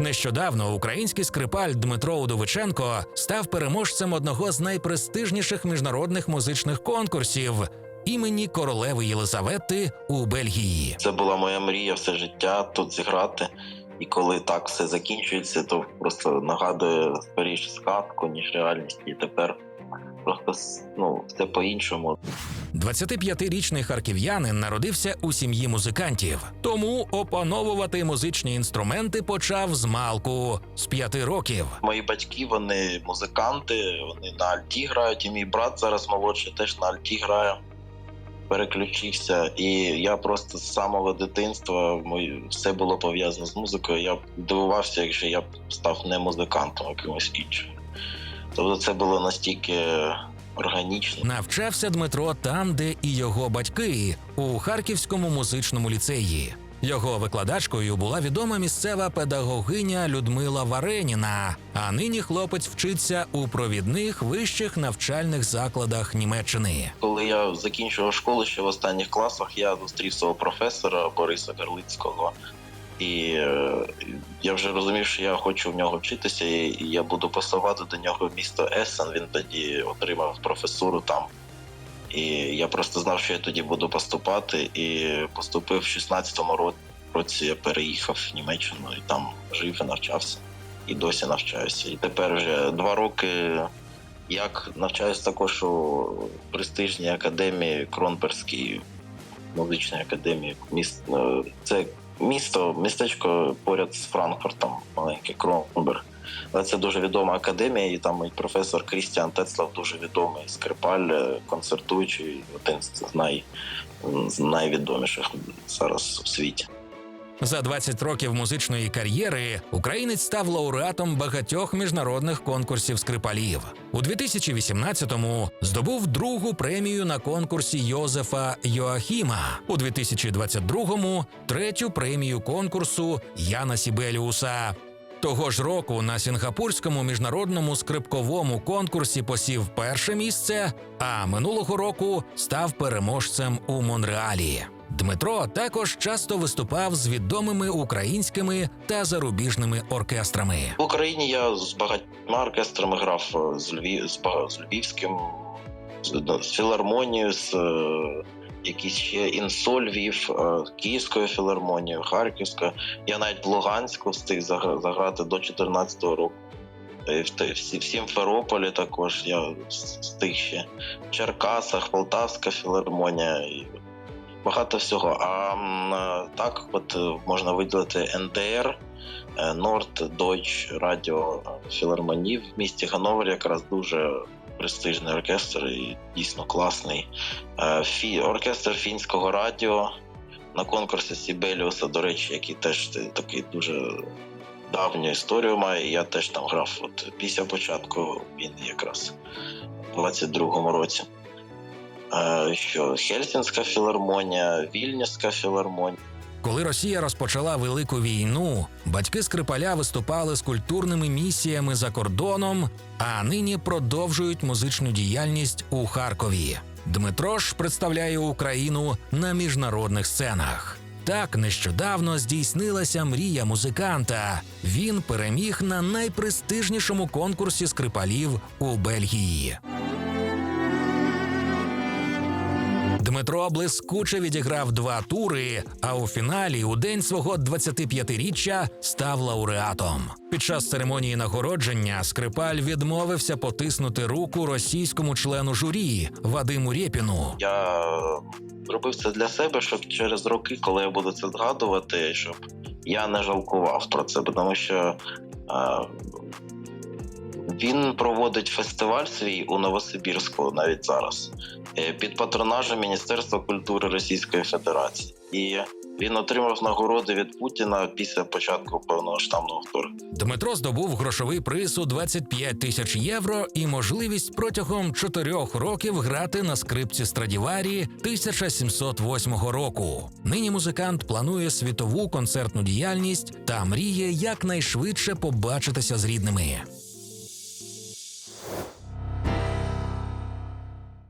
Нещодавно український скрипаль Дмитро Удовиченко став переможцем одного з найпрестижніших міжнародних музичних конкурсів імені королеви Єлизавети у Бельгії. Це була моя мрія все життя тут зіграти. І коли так все закінчується, то просто нагадує скоріше сказку, ніж реальність. І тепер просто ну, все по-іншому. 25-річний харків'янин народився у сім'ї музикантів, тому опановувати музичні інструменти почав з малку з п'яти років. Мої батьки вони музиканти, вони на альті грають, і мій брат зараз молодший теж на альті грає. Переключився, і я просто з самого дитинства все було пов'язано з музикою. Я дивувався, якщо я б став не музикантом, а якимось іншим. Тобто це було настільки органічно. Навчався Дмитро там, де і його батьки у Харківському музичному ліцеї. Його викладачкою була відома місцева педагогиня Людмила Вареніна. А нині хлопець вчиться у провідних вищих навчальних закладах Німеччини. Коли я закінчував школу ще в останніх класах, я зустрів свого професора Бориса Карлицького. І е, я вже розумів, що я хочу в нього вчитися, і я буду посилати до нього місто Есен. Він тоді отримав професуру там. І я просто знав, що я тоді буду поступати. І поступив в 16-му році. Я переїхав в Німеччину і там жив і навчався. І досі навчаюся. І тепер вже два роки як навчаюсь також у престижній академії Кронперській музичній академії. Міст, е, це місто, містечко поряд з Франкфуртом, маленький Кромберг. Але це дуже відома академія, і там і професор Крістіан Тецлав дуже відомий скрипаль, е, концертуючий, один з, най, з найвідоміших зараз у світі. За 20 років музичної кар'єри українець став лауреатом багатьох міжнародних конкурсів скрипалів. У 2018-му здобув другу премію на конкурсі Йозефа Йоахіма. У 2022-му – третю премію конкурсу Яна Сібеліуса. Того ж року на Сінгапурському міжнародному скрипковому конкурсі посів перше місце, а минулого року став переможцем у Монреалі. Дмитро також часто виступав з відомими українськими та зарубіжними оркестрами. В Україні я з багатьма оркестрами грав е, з, Львів, з, з Львівським, з, філармонією, з е, якісь ще інсоль Львів, е, Київською філармонією, Харківською. Я навіть в Луганську встиг заграти до 14-го року. В, Сімферополі також я встиг ще. В Черкасах, Полтавська філармонія. І багато всього. А е, так, от е, можна виділити НДР. Е, Норд Deutsch Radio Філармонів в місті Ганновер якраз дуже престижний оркестр і дійсно класний. Фі, оркестр фінського радіо на конкурсі Сібеліуса, до речі, який теж такий дуже давню історію має. Я теж там грав от після початку війни, якраз у 22-му році. Що Хельсінська філармонія, Вільнюська філармонія. Коли Росія розпочала велику війну, батьки Скрипаля виступали з культурними місіями за кордоном, а нині продовжують музичну діяльність у Харкові. Дмитро ж представляє Україну на міжнародних сценах. Так нещодавно здійснилася мрія музиканта. Він переміг на найпрестижнішому конкурсі скрипалів у Бельгії. Дмитро блискуче відіграв два тури, а у фіналі у день свого 25-річчя став лауреатом. Під час церемонії нагородження скрипаль відмовився потиснути руку російському члену журі Вадиму Рєпіну. Я зробив це для себе, щоб через роки, коли я буду це згадувати, щоб я не жалкував про це, тому що е, він проводить фестиваль свій у Новосибірську навіть зараз е, під патронажем Міністерства культури Російської Федерації. І він отримав нагороди від Путіна після початку повномасштабного вторгнення. Дмитро здобув грошовий приз у 25 тисяч євро і можливість протягом чотирьох років грати на скрипці Страдіварі 1708 року. Нині музикант планує світову концертну діяльність та мріє якнайшвидше побачитися з рідними.